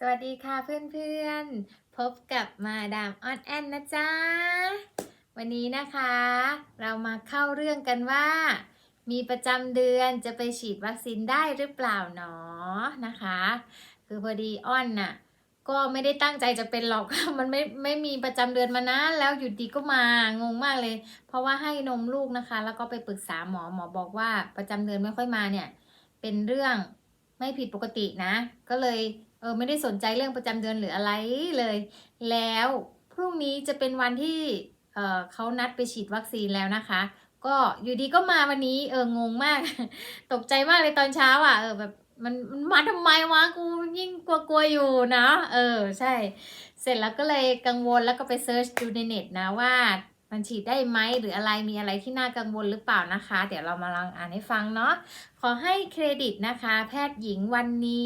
สวัสดีค่ะเพื่อนๆ พบกับมาดามออนแอนนะจ๊ะ วันนี้นะคะ เรามาเข้าเรื่องกันว่า มีประจำเดือนจะไปฉีดวัคซีนได้หรือเปล่าหนอนะคะ คือพอดีอ้อนน่ะ ก็ไม่ได้ตั้งใจจะเป็นหรอก มันไม่ไม่มีประจำเดือนมานานแล้วอยู่ดีก็มางงมากเลย เพราะว่าให้นมลูกนะคะ แล้วก็ไปปรึกษาหมอหมอบอกว่าประจำเดือนไม่ค่อยมาเนี่ย เป็นเรื่องไม่ผิดปกตินะ ก็เลย เออไม่ได้สนใจเรื่องประจำเดือนหรืออะไรเลย แล้วพรุ่งนี้จะเป็นวันที่เออเขานัดไปฉีดวัคซีนแล้วนะคะ ก็อยู่ดีก็มาวันนี้เอองงมาก ตกใจมากเลยตอนเช้าอะเออแบบมันมันมาทำไมวะกูยิ่งกลัวๆอยู่นะ เออใช่ เสร็จแล้วก็เลยกังวลแล้วก็ไปเซิร์ชดูในเน็ตนะว่ามันฉีดได้ไหมหรืออะไรมีอะไรที่น่ากังวลหรือเปล่านะคะ เดี๋ยวเรามาลองอ่านให้ฟังเนาะขอให้เครดิตนะคะ แพทย์หญิงวันนี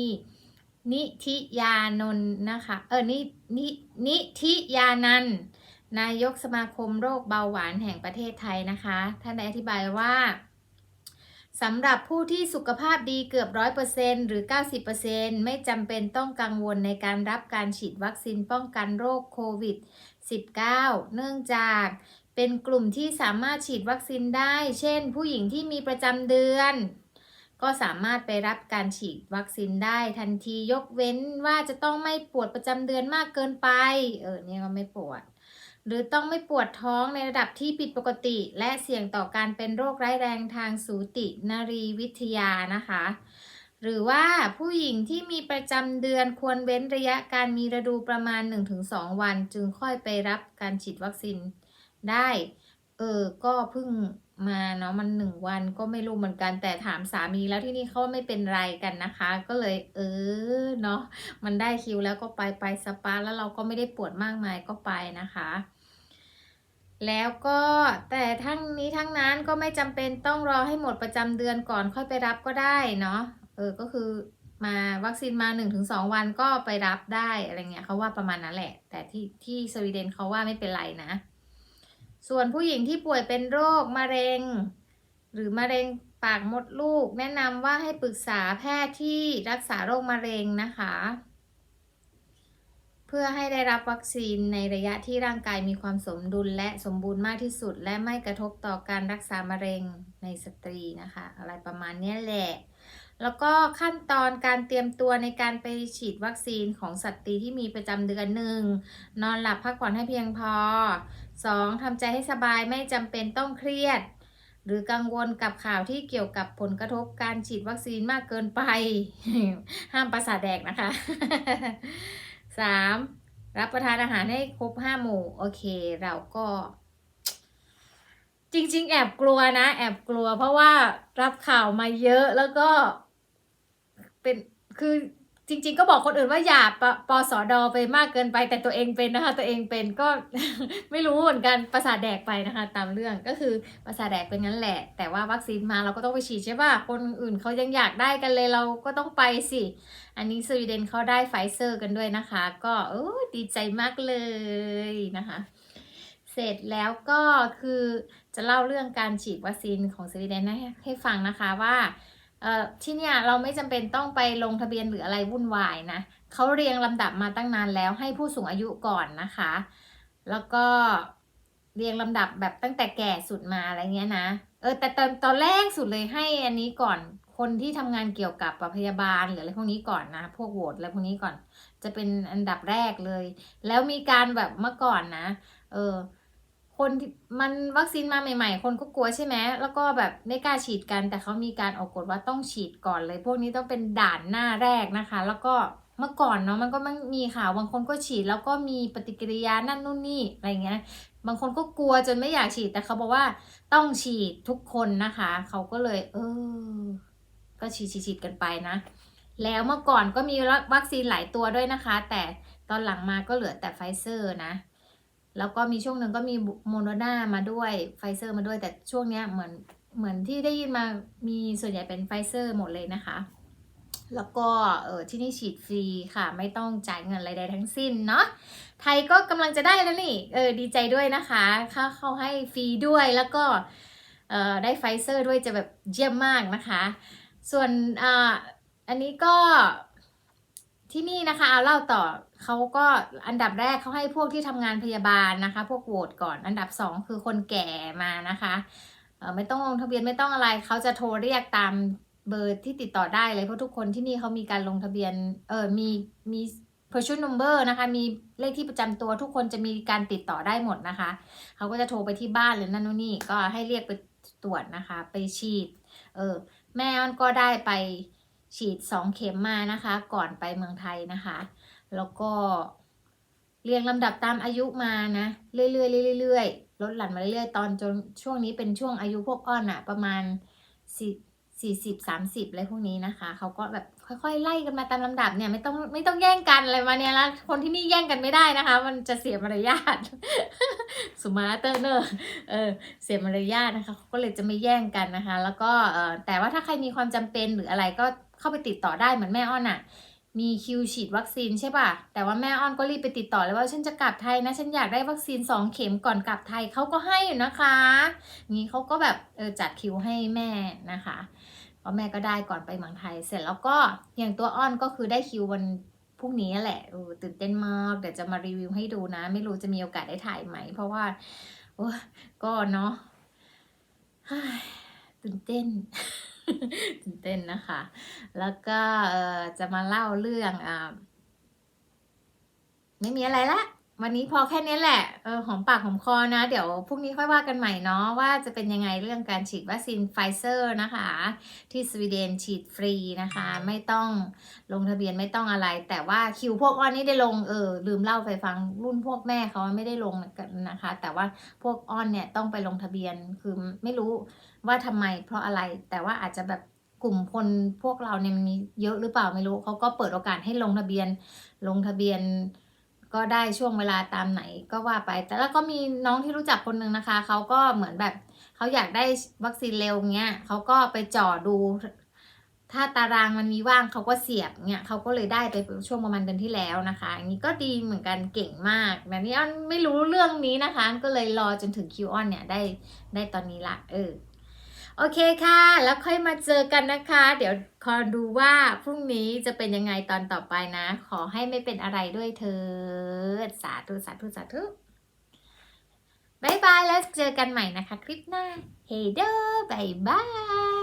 นิธิยานนท์นะคะ เออนินินิธิยานันนายกสมาคมโรคเบาหวานแห่งประเทศไทยนะคะ ท่านได้อธิบายว่าสำหรับผู้ที่สุขภาพดีเกือบ 100%หรือ 90%ไม่จำเป็นต้องกังวลในการรับการฉีดวัคซีนป้องกันโรคโควิด 19 เนื่องจากเป็นกลุ่มที่สามารถฉีดวัคซีนได้ เช่น ผู้หญิงที่มีประจำเดือน ก็สามารถไปรับการฉีดวัคซีนได้ทันทียกเว้นว่าจะต้องไม่ปวดประจำเดือนมากเกินไป เออเนี่ยก็ไม่ปวด หรือต้องไม่ปวดท้องในระดับที่ผิดปกติ และเสี่ยงต่อการเป็นโรคร้ายแรงทางสูตินรีวิทยานะคะ หรือว่าผู้หญิงที่มีประจำเดือนควรเว้นระยะการมีฤดูประมาณ 1-2 วัน จึงค่อยไปรับการฉีดวัคซีนได้ เออ ก็เพิ่ง มาเนาะมันหนึ่งวันก็ไม่รู้เหมือนกันแต่ถามสามีแล้วที่นี่เขาไม่เป็นไรกันนะคะ ก็เลย เออเนาะมันได้คิวแล้วก็ไปไปสปาแล้วเราก็ไม่ได้ปวดมากมายก็ไปนะคะ แล้วก็แต่ทั้งนี้ทั้งนั้นก็ไม่จำเป็นต้องรอให้หมดประจำเดือนก่อนค่อยไปรับก็ได้เนาะเออก็คือมาวัคซีนมา 1-2 วันก็ไปรับได้อะไรเงี้ยเขาว่าประมาณนั้นแหละ แต่ที่ที่สวีเดนเขาว่าไม่เป็นไรนะ ส่วนผู้หญิงที่ป่วยเป็นโรคมะเร็ง หรือมะเร็งปากมดลูก แนะนำว่าให้ปรึกษาแพทย์ที่รักษาโรคมะเร็งนะคะ เพื่อให้ได้รับวัคซีนในระยะที่ร่างกายมีความสมดุลและสมบูรณ์มากที่สุด และไม่กระทบต่อการรักษามะเร็งในสตรีนะคะ อะไรประมาณนี้แหละ แล้วก็ขั้นตอนการเตรียมตัวในการไปฉีดวัคซีนของสัตรีที่มีประจำเดือนหนึ่งนอนหลับพักผ่อนให้เพียงพอ 2. ทำใจให้สบายไม่จำเป็นต้องเครียด หรือกังวลกับข่าวที่เกี่ยวกับผลกระทบการฉีดวัคซีนมากเกินไป ห้ามประสาทแดกนะคะ 3. รับประทานอาหารให้ครบห้าหมู่ โอเค เราก็ ริง ๆ แอบกลัวนะแอบกลัว เพราะว่ารับข่าวมาเยอะแล้วก็เป็นคือจริง ๆ ก็บอกคนอื่นว่าอย่าปปสอดอไปมากเกินไป แต่ตัวเองเป็นนะคะ ตัวเองเป็นก็ ไม่รู้เหมือนกันประสาทแดกไปนะคะ ตามเรื่องก็คือประสาทแดกเป็นงั้นแหละ แต่ว่าวัคซีนมาเราก็ต้องไปฉีดใช่ป่ะคนอื่นเขายังอยากได้กันเลยเราก็ต้องไปสิ อันนี้สวีเดนเขาได้ไฟเซอร์กันด้วยนะคะ ก็ดีใจมากเลยนะคะ เสร็จแล้วก็คือจะเล่าเรื่องการฉีดวัคซีนของสวีเดนให้ฟังนะคะว่าที่เนี่ยเราไม่จำเป็นต้องไปลงทะเบียนหรืออะไรวุ่นวายนะเขาเรียงลำดับมาตั้งนานแล้วให้ผู้สูงอายุก่อนนะคะ แล้วก็เรียงลำดับแบบตั้งแต่แก่สุดมาอะไรเงี้ยนะเออแต่ตอนตอนแรกสุดเลยให้อันนี้ก่อนคนที่ทำงานเกี่ยวกับพยาบาลหรืออะไรพวกนี้ก่อนนะ พวกโหวตอะไรพวกนี้ก่อน จะเป็นอันดับแรกเลย แล้วมีการแบบเมื่อก่อนนะ เออ คนที่มันวัคซีนมาใหม่ ๆ คนก็กลัวใช่ไหมแล้วก็แบบไม่กล้าฉีดกัน แต่เขามีการออกกฎว่าต้องฉีดก่อนเลย พวกนี้ต้องเป็นด่านหน้าแรกนะคะ แล้วก็เมื่อก่อนเนาะมันก็มันมีข่าวบางคนก็ฉีดแล้วก็มีปฏิกิริยานั่นนู่นนี่อะไรเงี้ย บางคนก็กลัวจนไม่อยากฉีด แต่เขาบอกว่าต้องฉีดทุกคนนะคะ เขาก็เลย เออ ก็ฉีดฉีดฉีดกันไปนะ แล้วเมื่อก่อนก็มีวัคซีนหลายตัวด้วยนะคะ แต่ตอนหลังมาก็เหลือแต่ไฟเซอร์นะ แล้วก็มีช่วงหนึ่งก็มีโมโนนามาด้วยไฟเซอร์มาด้วยแต่ช่วงเนี้ยเหมือนเหมือนที่ได้ยินมามีส่วนใหญ่เป็นไฟเซอร์หมดเลยนะคะ แล้วก็เออที่นี่ฉีดฟรีค่ะ ไม่ต้องจ่ายเงินอะไรใดทั้งสิ้นเนาะไทยก็กำลังจะได้แล้วนี่เออดีใจด้วยนะคะเขาเขาให้ฟรีด้วยแล้วก็เออได้ไฟเซอร์ด้วยจะแบบเยี่ยมมากนะคะ ส่วนอ่าอันนี้ก็ที่นี่นะคะเอาเล่าต่อ เขาก็อันดับแรกเขาให้พวกที่ทำงานพยาบาลนะคะ พวกโหวตก่อน อันดับสองคือคนแก่มานะคะไม่ต้องลงทะเบียนไม่ต้องอะไรเขาจะโทรเรียกตามเบอร์ที่ติดต่อได้เลยเพราะทุกคนที่นี่เขามีการลงทะเบียนเออมีมี person number นะคะ มีเลขที่ประจำตัวทุกคนจะมีการติดต่อได้หมดนะคะ เขาก็จะโทรไปที่บ้านหรือนั่นนู่นนี่ก็ให้เรียกไปตรวจนะคะ ไปฉีดเออแม่อ้อนก็ได้ไปฉีดสองเข็มมานะคะ ก่อนไปเมืองไทยนะคะ แล้วก็เรียงลำดับตามอายุมานะเรื่อยๆเรื่อยๆลดหลั่นมาเรื่อยๆตอนจนช่วงนี้เป็นช่วงอายุพวกอ้อนอะประมาณสี่สี่สิบสามสิบอะไรพวกนี้นะคะเขาก็แบบค่อยๆ ไล่กันมาตามลำดับเนี่ยไม่ต้องไม่ต้องแย่งกันอะไรมาเนี่ยแล้วคนที่นี่แย่งกันไม่ได้นะคะ มันจะเสียมารยาทสุมาเตอร์เนอร์เออเสียมารยาทนะคะเขาก็เลยจะไม่แย่งกันนะคะ แล้วก็เออแต่ว่าถ้าใครมีความจำเป็นหรืออะไรก็เข้าไปติดต่อได้เหมือนแม่อ้อนอะ่ะ มีคิวฉีดวัคซีนใช่ป่ะ แต่ว่าแม่อ้อนก็รีบไปติดต่อเลยว่าฉันจะกลับไทยนะ ฉันอยากได้วัคซีนสองเข็มก่อนกลับไทยเขาก็ให้อยู่นะคะงี้เขาก็แบบเออจัดคิวให้แม่นะคะเพราะแม่ก็ได้ก่อนไปเมืองไทย เสร็จแล้วก็อย่างตัวอ้อนก็คือได้คิววันพรุ่งนี้แหละเออตื่นเต้นมาก เดี๋ยวจะมารีวิวให้ดูนะ ไม่รู้จะมีโอกาสได้ถ่ายไหม เพราะว่าโอ้ก็เนาะตื่นเต้น ตื่นเต้นนะคะ แล้วก็จะมาเล่าเรื่องอ่าไม่มีอะไรละ วันนี้พอแค่นี้แหละเออหอมปากหอมคอนะ เดี๋ยวพรุ่งนี้ค่อยว่ากันใหม่เนาะว่าจะเป็นยังไงเรื่องการฉีดวัคซีนไฟเซอร์นะคะ ที่สวีเดนฉีดฟรีนะคะ ไม่ต้องลงทะเบียนไม่ต้องอะไร แต่ว่าคิวพวกอ้อนนี่ได้ลงเออลืมเล่าไปฟังรุ่นพวกแม่เขาไม่ได้ลงกันนะคะ แต่ว่าพวกอ้อนเนี่ยต้องไปลงทะเบียนคือไม่รู้ว่าทำไมเพราะอะไรแต่ว่าอาจจะแบบกลุ่มคนพวกเราเนี่ยมันมีเยอะหรือเปล่าไม่รู้เขาก็เปิดโอกาสให้ลงทะเบียนลงทะเบียน ก็ได้ช่วงเวลาตามไหนก็ว่าไป แต่แล้วก็มีน้องที่รู้จักคนหนึ่งนะคะ เขาก็เหมือนแบบเขาอยากได้วัคซีนเร็วเงี้ยเขาก็ไปจ่อดู ถ้าตารางมันมีว่างเขาก็เสียบเงี้ยเขาก็เลยได้ไปช่วงประมาณเดือนที่แล้วนะคะอันนี้ก็ดีเหมือนกันเก่งมากแบบนี้อ้อนไม่รู้เรื่องนี้นะคะ ก็เลยรอจนถึงคิวออนเนี่ยได้ได้ตอนนี้ละเออ โอเคค่ะ แล้วค่อยมาเจอกันนะคะ เดี๋ยวคอดูว่าพรุ่งนี้จะเป็นยังไงตอนต่อไปนะ ขอให้ไม่เป็นอะไรด้วยเธอสาธุสาธุสาธุบายบายแล้วเจอกันใหม่นะคะ คลิปหน้า เฮเดอร์บายบาย